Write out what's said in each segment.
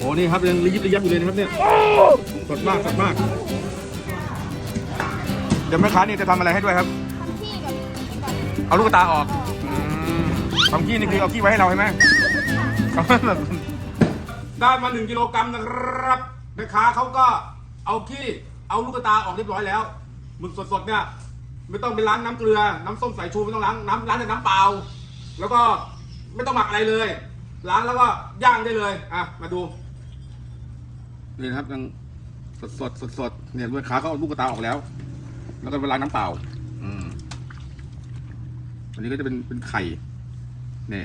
โอ้นี่ครับยังระยิบระยับอยู่เลยนะครับเนี่ยสดมากสดมากเดี๋ยวแม่ค้านี่จะทำอะไรให้ด้วยครับ ที่กับแบบเอาลูกตาออกอืมทำขี้นี่คือเอาขี้ไว้ให้เราใช่ไหมได้มาหนึ่งกิโลกรัมนะครับแม่ค้าเขาก็เอาขี้เอาลูกตาออกเรียบร้อยแล้วหมึกสดๆเนี่ย ไม่ต้องไปล้างน้ำเกลือ น้ำส้มสายชูไม่ต้องล้างน้ำล้างแต่น้ำเปล่า แล้วก็ไม่ต้องหมักอะไรเลย ล้างแล้วก็ย่างได้เลยอะมาดู นี่นะครับยังสดสดสดสดๆเนี่ยลูกค้าเขาเอาลูกตาออกแล้ว แล้วก็ไปล้างน้ำเปล่า อืมอันนี้ก็จะเป็นเป็นไข่นี่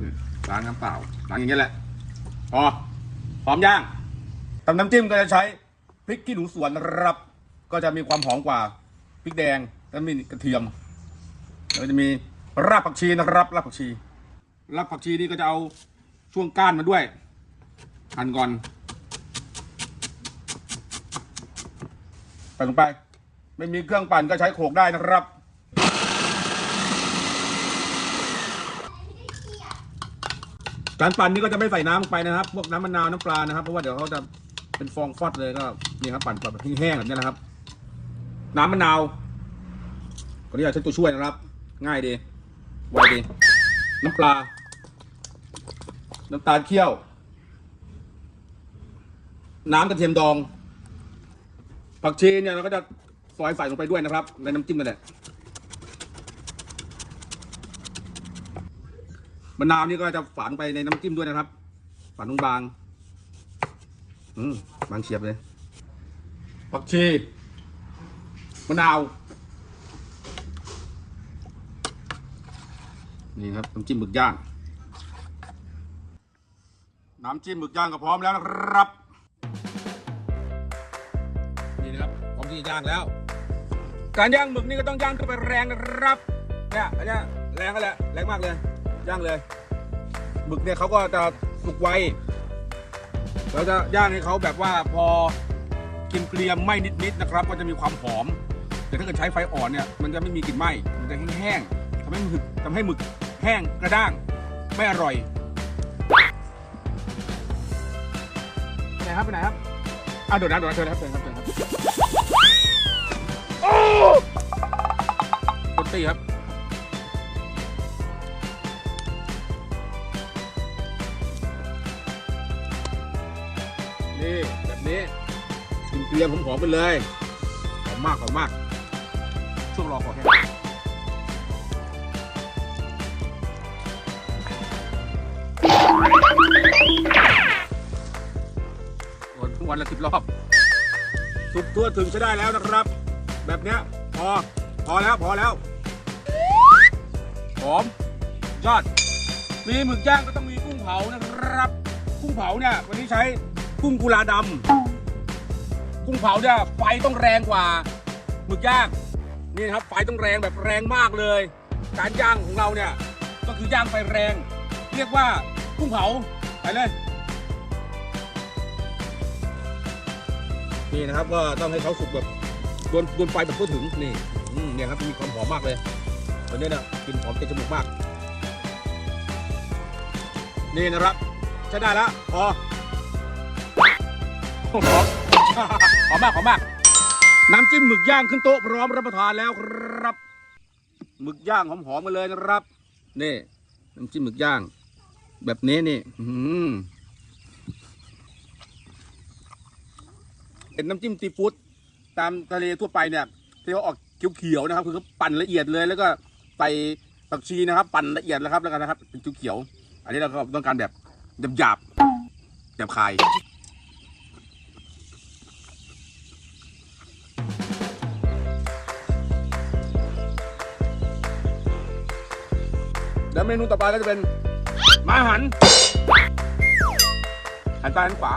นี่ล้างน้ำเปล่าล้างอย่างเงี้ยแหละพอพร้อมย่างทำน้ำจิ้มก็จะใช้พริกขี้หนูสวนนะครับ ก็จะมีความหอมกว่าพริกแดงแล้วมีกระเทียมแล้วก็จะมีรากผักชีนะครับรากผักชีรากผักชีนี่ก็จะเอาช่วงก้านมาด้วย หั่นก่อนใส่ลงไป ไม่มีเครื่องปั่นก็ใช้โขกได้นะครับ การปั่นนี่ก็จะไม่ใส่น้ำลงไปนะครับ พวกน้ำมะนาวน้ำปลานะครับ เพราะว่าเดี๋ยวเขาจะเป็นฟองฟอดเลยก็นี่ครับปั่นแบบแห้งๆแบบนี้นะครับ น้ำมะนาวขออนุญาตใช้ตัวช่วยนะครับ ง่ายดีไวดีน้ำปลา น้ำตาลเคี่ยว น้ำกระเทียมดอง ผักชีเนี่ยเราก็จะซอยใส่ลงไปด้วยนะครับ ในน้ำจิ้มนั่นแหละมะนาวนี่ก็จะฝานไปในน้ำจิ้มด้วยนะครับ ฝานบางๆอืมบางเฉียบเลยผักชีมะนาว นี่ครับน้ำจิ้มหมึกย่าง น้ำจิ้มหมึกย่างก็พร้อมแล้วนะครับ ที่ย่างแล้ว การย่างหมึกนี่ก็ต้องย่างขึ้นไปแรงนะครับเนี่ยอันนี้แรงก็แหละแรงมากเลยย่างเลยหมึกเนี่ยเขาก็จะสุกไวเราจะย่างให้เขาแบบว่าพอกินเกรียมไหม้นิดๆนะครับ ก็จะมีความหอม แต่ถ้าเกิดใช้ไฟอ่อนเนี่ยมันจะไม่มีกลิ่นไหม้มันจะแห้งๆทำให้หมึกทำให้หมึกแห้งกระด้างไม่อร่อยไปไหนครับไปไหนครับอะโดดน้ำโดดน้ำเชิญครับเชิญครับเชิญครับ ดนตรีครับ นี่ แบบนี้กินเกลียมหอมไปเลยหอมมากหอมมาก ช่วงรอขอแค่วันวันละสิบรอบ สุกทั่วถึงใช้ได้แล้วนะครับ แบบเนี้ยพอ พอแล้วพอแล้วหอมยอด มีหมึกย่างก็ต้องมีกุ้งเผานะครับ กุ้งเผาเนี่ย วันนี้ใช้กุ้งกุลาดำกุ้งเผาเนี่ยไฟต้องแรงกว่าหมึกย่างนี่นะครับไฟต้องแรงแบบแรงมากเลย การย่างของเราเนี่ยก็คือย่างไฟแรง เรียกว่ากุ้งเผาไปเลยนี่นะครับก็ต้องให้เขาสุกแบบ โดนโดนไฟแบบทั่วถึงนี่อืมเนี่ยครับมีความหอมมากเลยตอนนี้นี่ยกลิ่นหอมเต็มจมูกมาก นี่นะครับใช้ได้แล้วพอหอมหอมมากหอมมาก น้ำจิ้มหมึกย่างขึ้นโต๊ะพร้อมรับประทานแล้วครับหมึกย่างหอมๆมาเลยนะครับนี่น้ำจิ้มหมึกย่าง แบบนี้นี่อืเป็นน้ำจิ้มซีฟู้ด ตามทะเลทั่วไปเนี่ยที่เขาออกเขียวๆนะครับ คือเขาปั่นละเอียดเลย แล้วก็ใส่ผักชีนะครับ ปั่นละเอียดแล้วครับแล้วกันนะครับเป็นเขียวๆอันนี้เราก็ต้องการแบบหยาบๆหยาบคายแล้วเมนูต่อไปก็จะเป็นมาหันหันซ้ายหันขวา